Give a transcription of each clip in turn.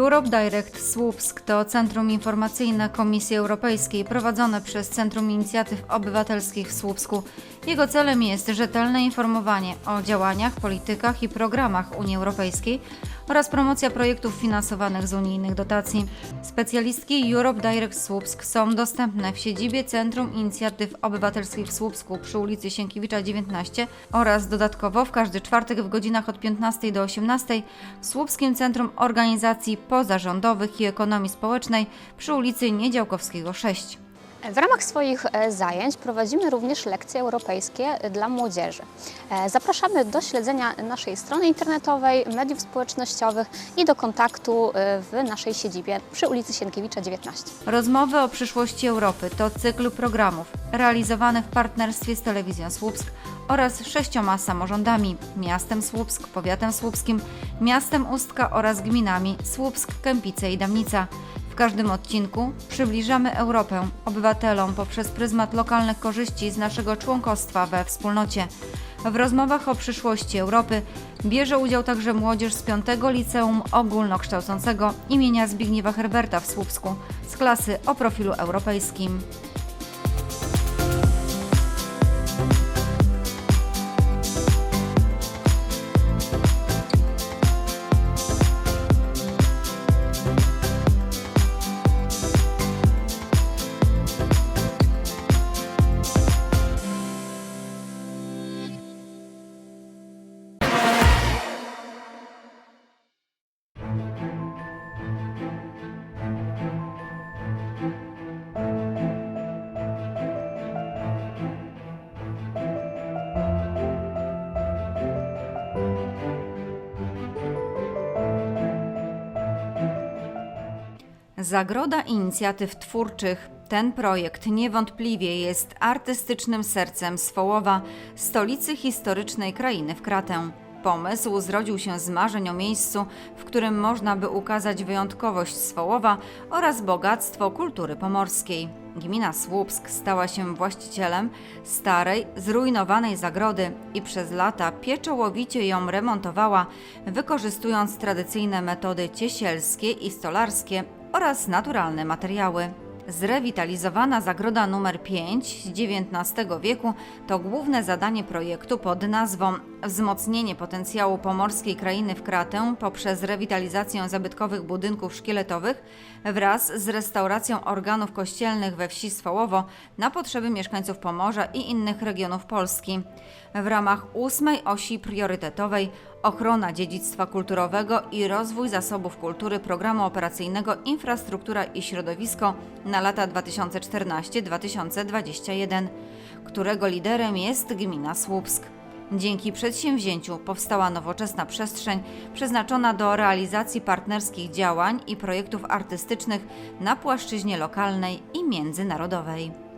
Europe Direct Słupsk to centrum informacyjne Komisji Europejskiej prowadzone przez Centrum Inicjatyw Obywatelskich w Słupsku. Jego celem jest rzetelne informowanie o działaniach, politykach i programach Unii Europejskiej oraz promocja projektów finansowanych z unijnych dotacji. Specjalistki Europe Direct Słupsk są dostępne w siedzibie Centrum Inicjatyw Obywatelskich w Słupsku przy ulicy Sienkiewicza 19 oraz dodatkowo w każdy czwartek w godzinach od 15 do 18 w Słupskim Centrum Organizacji Pozarządowych i Ekonomii Społecznej przy ulicy Niedziałkowskiego 6. W ramach swoich e, zajęć prowadzimy również lekcje europejskie dla młodzieży. E, Zapraszamy do śledzenia naszej strony internetowej, mediów społecznościowych i do kontaktu e, w naszej siedzibie przy ulicy Sienkiewicza 19. Rozmowy o przyszłości Europy to cykl programów realizowany w partnerstwie z Telewizją Słupsk oraz sześcioma samorządami miastem Słupsk, powiatem słupskim, miastem Ustka oraz gminami Słupsk, Kępice i Damnica. W każdym odcinku przybliżamy Europę obywatelom poprzez pryzmat lokalnych korzyści z naszego członkostwa we wspólnocie. W rozmowach o przyszłości Europy bierze udział także młodzież z 5 Liceum Ogólnokształcącego imienia Zbigniewa Herberta w Słupsku z klasy o profilu europejskim. Zagroda Inicjatyw Twórczych. Ten projekt niewątpliwie jest artystycznym sercem Swołowa, stolicy historycznej krainy w Kratę. Pomysł zrodził się z marzeń o miejscu, w którym można by ukazać wyjątkowość Swołowa oraz bogactwo kultury pomorskiej. Gmina Słupsk stała się właścicielem starej, zrujnowanej zagrody i przez lata pieczołowicie ją remontowała, wykorzystując tradycyjne metody ciesielskie i stolarskie oraz naturalne materiały. Zrewitalizowana zagroda numer 5 z XIX wieku to główne zadanie projektu pod nazwą Wzmocnienie potencjału pomorskiej krainy w Kratę poprzez rewitalizację zabytkowych budynków szkieletowych wraz z restauracją organów kościelnych we wsi Swołowo na potrzeby mieszkańców Pomorza i innych regionów Polski. W ramach ósmej osi priorytetowej ochrona dziedzictwa kulturowego i rozwój zasobów kultury programu operacyjnego Infrastruktura i środowisko na lata 2014-2021, którego liderem jest gmina Słupsk. Dzięki przedsięwzięciu powstała nowoczesna przestrzeń przeznaczona do realizacji partnerskich działań i projektów artystycznych na płaszczyźnie lokalnej i międzynarodowej.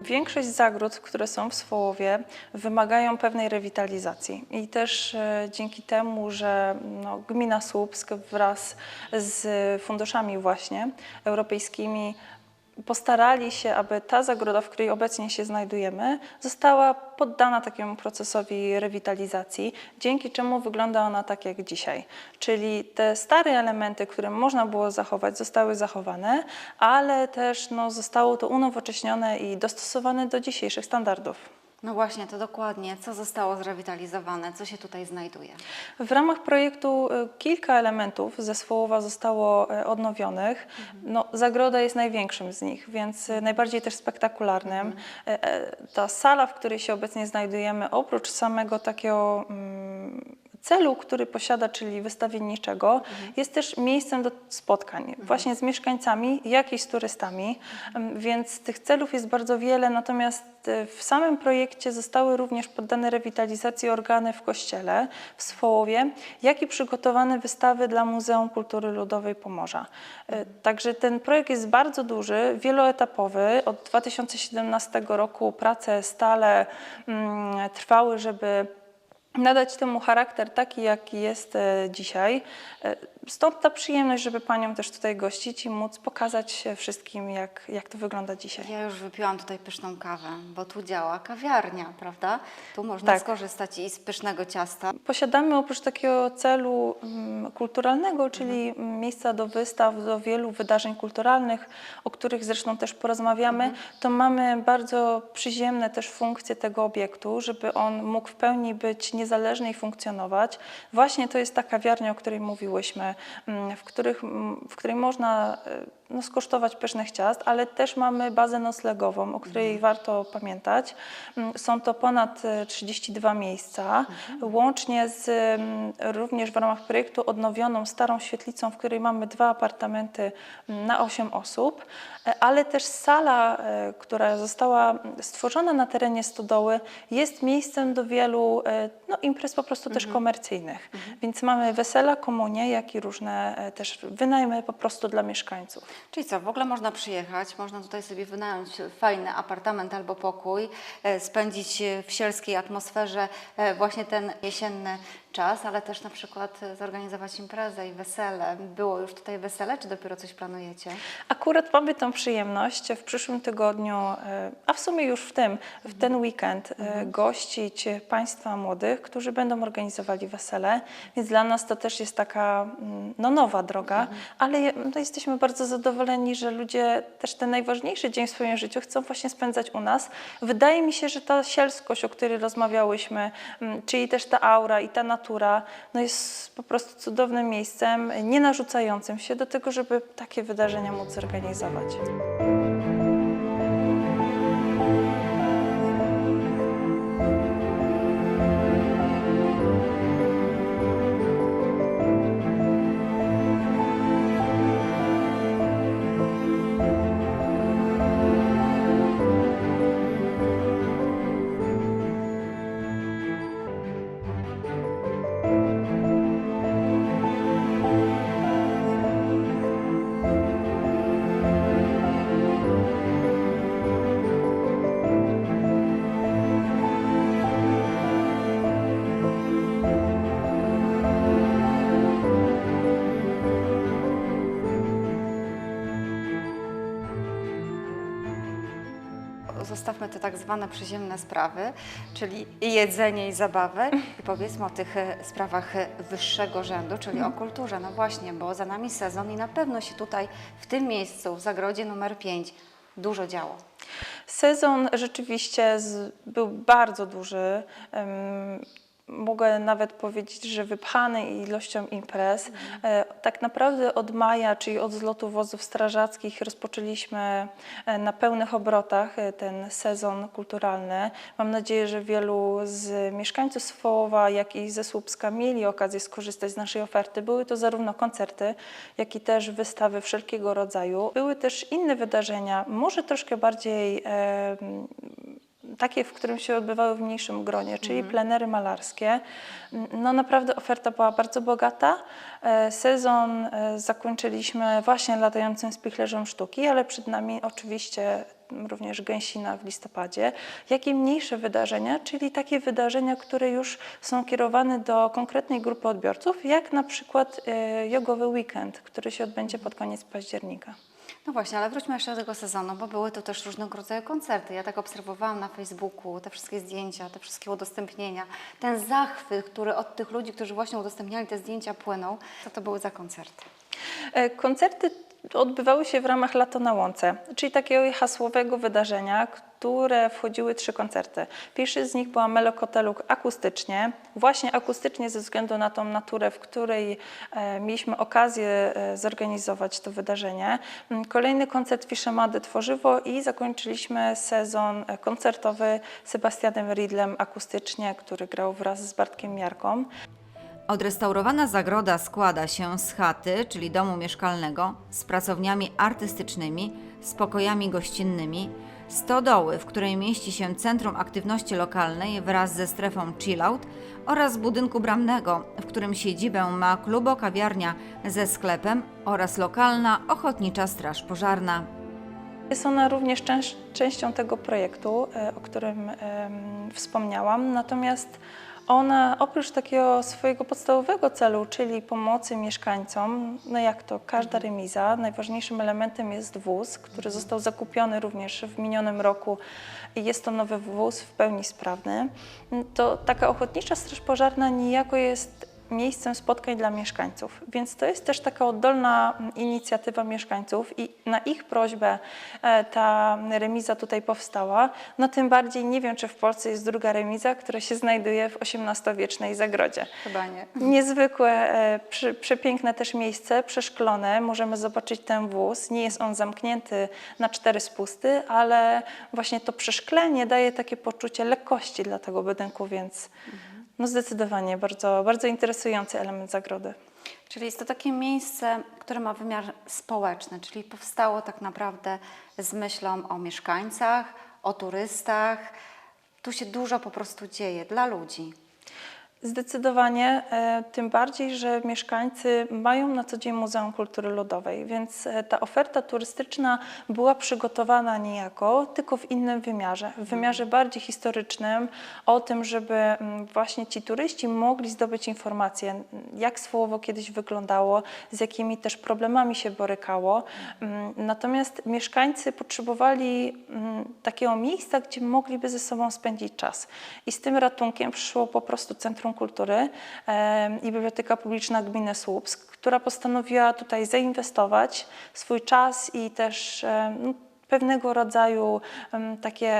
Większość zagród, które są w Swołowie, wymagają pewnej rewitalizacji. I też e, dzięki temu, że no, gmina Słupsk wraz z funduszami właśnie europejskimi postarali się, aby ta zagroda, w której obecnie się znajdujemy, została poddana takiemu procesowi rewitalizacji, dzięki czemu wygląda ona tak jak dzisiaj. Czyli te stare elementy, które można było zachować, zostały zachowane, ale też no, zostało to unowocześnione i dostosowane do dzisiejszych standardów. No właśnie, to dokładnie. Co zostało zrewitalizowane? Co się tutaj znajduje? W ramach projektu y, kilka elementów ze Swołowa zostało y, odnowionych. No, zagroda jest największym z nich, więc y, najbardziej też spektakularnym. E, e, Ta sala, w której się obecnie znajdujemy, oprócz samego takiego mm, celu, który posiada, czyli wystawienniczego, jest też miejscem do spotkań właśnie z mieszkańcami, jak i z turystami, Em, więc tych celów jest bardzo wiele, natomiast e, w samym projekcie zostały również poddane rewitalizacji organy w kościele w Swołowie, jak i przygotowane wystawy dla Muzeum Kultury Ludowej Pomorza. E, Także ten projekt jest bardzo duży, wieloetapowy. Od 2017 roku prace stale mm, trwały, żeby nadać temu charakter taki, jaki jest e, dzisiaj. Stąd ta przyjemność, żeby Panią też tutaj gościć i móc pokazać wszystkim, jak, jak to wygląda dzisiaj. Ja już wypiłam tutaj pyszną kawę, bo tu działa kawiarnia, prawda? Tu można Tak. skorzystać i z pysznego ciasta. Posiadamy oprócz takiego celu mm, kulturalnego, czyli Mhm. miejsca do wystaw, do wielu wydarzeń kulturalnych, o których zresztą też porozmawiamy, Mhm. to mamy bardzo przyziemne też funkcje tego obiektu, żeby on mógł w pełni być niezależny i funkcjonować. Właśnie to jest ta kawiarnia, o której mówiłyśmy, w, których, w której można e, no, skosztować pysznych ciast, ale też mamy bazę noclegową, o której warto pamiętać. Mm, Są to ponad e, 32 miejsca, łącznie z mm, również w ramach projektu odnowioną starą świetlicą, w której mamy dwa apartamenty mm, na 8 osób, e, ale też sala, e, która została stworzona na terenie stodoły, jest miejscem do wielu e, no, imprez po prostu też komercyjnych. Więc mamy wesela, komunie, jak i różne e, też wynajmy po prostu dla mieszkańców. Czyli co, w ogóle można przyjechać, można tutaj sobie wynająć fajny apartament albo pokój, e, spędzić w sielskiej atmosferze e, właśnie ten jesienny czas, ale też na przykład e, zorganizować imprezę i wesele. Było już tutaj wesele, czy dopiero coś planujecie? Akurat mamy tą przyjemność w przyszłym tygodniu, a w sumie już w tym, w ten weekend e, gościć Państwa młodych, którzy będą organizowali wesele, więc dla nas to też jest taka mm, no, nowa droga, ale je- no, jesteśmy bardzo zadowoleni, że ludzie też ten najważniejszy dzień w swoim życiu chcą właśnie spędzać u nas. Wydaje mi się, że ta sielskość, o której rozmawiałyśmy, mm, czyli też ta aura i ta natura, no jest po prostu cudownym miejscem, nie narzucającym się do tego, żeby takie wydarzenia móc zorganizować. Zostawmy te tak zwane przyziemne sprawy, czyli jedzenie i zabawę i powiedzmy o tych e, sprawach wyższego rzędu, czyli o kulturze. No właśnie, bo za nami sezon i na pewno się tutaj w tym miejscu, w zagrodzie numer 5 dużo działo. Sezon rzeczywiście był bardzo duży. Mogę nawet powiedzieć, że wypchany ilością imprez. E, Tak naprawdę od maja, czyli od zlotu wozów strażackich, rozpoczęliśmy e, na pełnych obrotach e, ten sezon kulturalny. Mam nadzieję, że wielu z mieszkańców Swołowa, jak i ze Słupska mieli okazję skorzystać z naszej oferty. Były to zarówno koncerty, jak i też wystawy wszelkiego rodzaju. Były też inne wydarzenia, może troszkę bardziej e, takie, w którym się odbywały w mniejszym gronie, czyli plenery malarskie. No naprawdę oferta była bardzo bogata. E, Sezon e, zakończyliśmy właśnie latającym spichlerzem sztuki, ale przed nami oczywiście również gęsina w listopadzie, jak i mniejsze wydarzenia, czyli takie wydarzenia, które już są kierowane do konkretnej grupy odbiorców, jak na przykład e, jogowy weekend, który się odbędzie pod koniec października. No właśnie, ale wróćmy jeszcze do tego sezonu, bo były to też różnego rodzaju koncerty. Ja tak obserwowałam na Facebooku te wszystkie zdjęcia, te wszystkie udostępnienia, ten zachwyt, który od tych ludzi, którzy właśnie udostępniali te zdjęcia płynął. Co to były za koncerty? E, Koncerty odbywały się w ramach Lato na Łące, czyli takiego hasłowego wydarzenia, które wchodziły trzy koncerty. Pierwszy z nich była Melokoteluk akustycznie, właśnie akustycznie ze względu na tą naturę, w której e, mieliśmy okazję e, zorganizować to wydarzenie. Mm, Kolejny koncert Fiszemady Tworzywo i zakończyliśmy sezon e, koncertowy Sebastianem Ridlem akustycznie, który grał wraz z Bartkiem Miarką. Odrestaurowana zagroda składa się z chaty, czyli domu mieszkalnego, z pracowniami artystycznymi, z pokojami gościnnymi, stodoły, w której mieści się Centrum Aktywności Lokalnej wraz ze strefą chillout oraz budynku bramnego, w którym siedzibę ma klubo-kawiarnia ze sklepem oraz lokalna ochotnicza straż pożarna. Jest ona również częścią tego projektu, e, o którym wspomniałam, natomiast Ona oprócz takiego swojego podstawowego celu, czyli pomocy mieszkańcom, no jak to każda remiza, najważniejszym elementem jest wóz, który został zakupiony również w minionym roku i jest to nowy wóz w pełni sprawny. To taka ochotnicza straż pożarna niejako jest miejscem spotkań dla mieszkańców. Więc to jest też taka oddolna mm, inicjatywa mieszkańców i na ich prośbę e, ta remiza tutaj powstała. No tym bardziej nie wiem, czy w Polsce jest druga remiza, która się znajduje w XVIII-wiecznej zagrodzie. Chyba nie. Niezwykłe, e, przy, przepiękne też miejsce, przeszklone. Możemy zobaczyć ten wóz. Nie jest on zamknięty na cztery spusty, ale właśnie to przeszklenie daje takie poczucie lekkości dla tego budynku, więc no zdecydowanie bardzo, bardzo interesujący element zagrody. Czyli jest to takie miejsce, które ma wymiar społeczny, czyli powstało tak naprawdę z myślą o mieszkańcach, o turystach. Tu się dużo po prostu dzieje dla ludzi. Zdecydowanie, e, tym bardziej, że mieszkańcy mają na co dzień Muzeum Kultury Ludowej, więc e, ta oferta turystyczna była przygotowana niejako, tylko w innym wymiarze, w wymiarze bardziej historycznym, o tym, żeby właśnie ci turyści mogli zdobyć informacje, jak Słowo kiedyś wyglądało, z jakimi też problemami się borykało. Natomiast mieszkańcy potrzebowali takiego miejsca, gdzie mogliby ze sobą spędzić czas. I z tym ratunkiem przyszło po prostu Centrum Kultury em, i Biblioteka Publiczna Gminy Słupsk, która postanowiła tutaj zainwestować swój czas i też no, pewnego rodzaju takie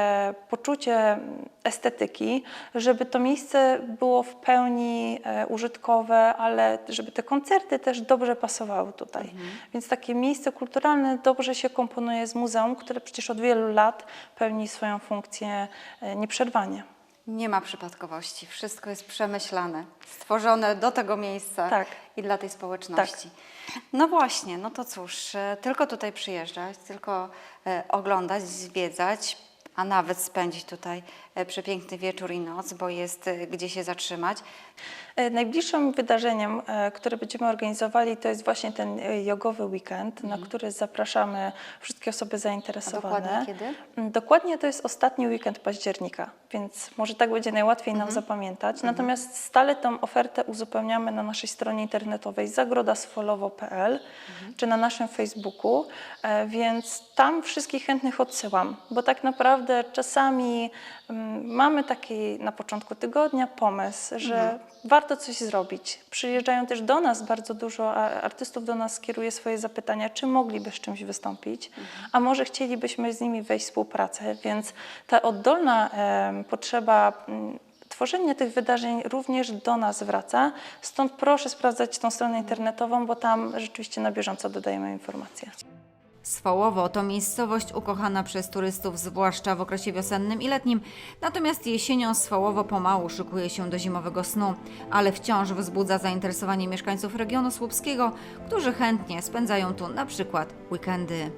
poczucie estetyki, żeby to miejsce było w pełni e, użytkowe, ale żeby te koncerty też dobrze pasowały tutaj. Więc takie miejsce kulturalne dobrze się komponuje z muzeum, które przecież od wielu lat pełni swoją funkcję e, nieprzerwanie. Nie ma przypadkowości, wszystko jest przemyślane, stworzone do tego miejsca Tak. i dla tej społeczności. No właśnie, no to cóż, e, tylko tutaj przyjeżdżać, tylko e, oglądać, zwiedzać, a nawet spędzić tutaj przepiękny wieczór i noc, bo jest e, gdzie się zatrzymać. E, Najbliższym wydarzeniem, e, które będziemy organizowali, to jest właśnie ten e, jogowy weekend, na który zapraszamy wszystkie osoby zainteresowane. Mhm. A dokładnie kiedy? Mm, Dokładnie to jest ostatni weekend października, więc może tak będzie najłatwiej Mhm. nam zapamiętać. Natomiast stale tą ofertę uzupełniamy na naszej stronie internetowej zagrodasfolowo.pl Mhm. czy na naszym Facebooku, e, więc tam wszystkich chętnych odsyłam, bo tak naprawdę czasami mm, mamy taki na początku tygodnia pomysł, że Mhm. warto coś zrobić. Przyjeżdżają też do nas bardzo dużo artystów do nas kieruje swoje zapytania, czy mogliby z czymś wystąpić, Mhm. a może chcielibyśmy z nimi wejść w współpracę, więc ta oddolna em, potrzeba mm, tworzenia tych wydarzeń również do nas wraca. Stąd proszę sprawdzać tą stronę internetową, bo tam rzeczywiście na bieżąco dodajemy informacje. Swołowo to miejscowość ukochana przez turystów, zwłaszcza w okresie wiosennym i letnim, natomiast jesienią Swołowo pomału szykuje się do zimowego snu, ale wciąż wzbudza zainteresowanie mieszkańców regionu słupskiego, którzy chętnie spędzają tu na przykład weekendy.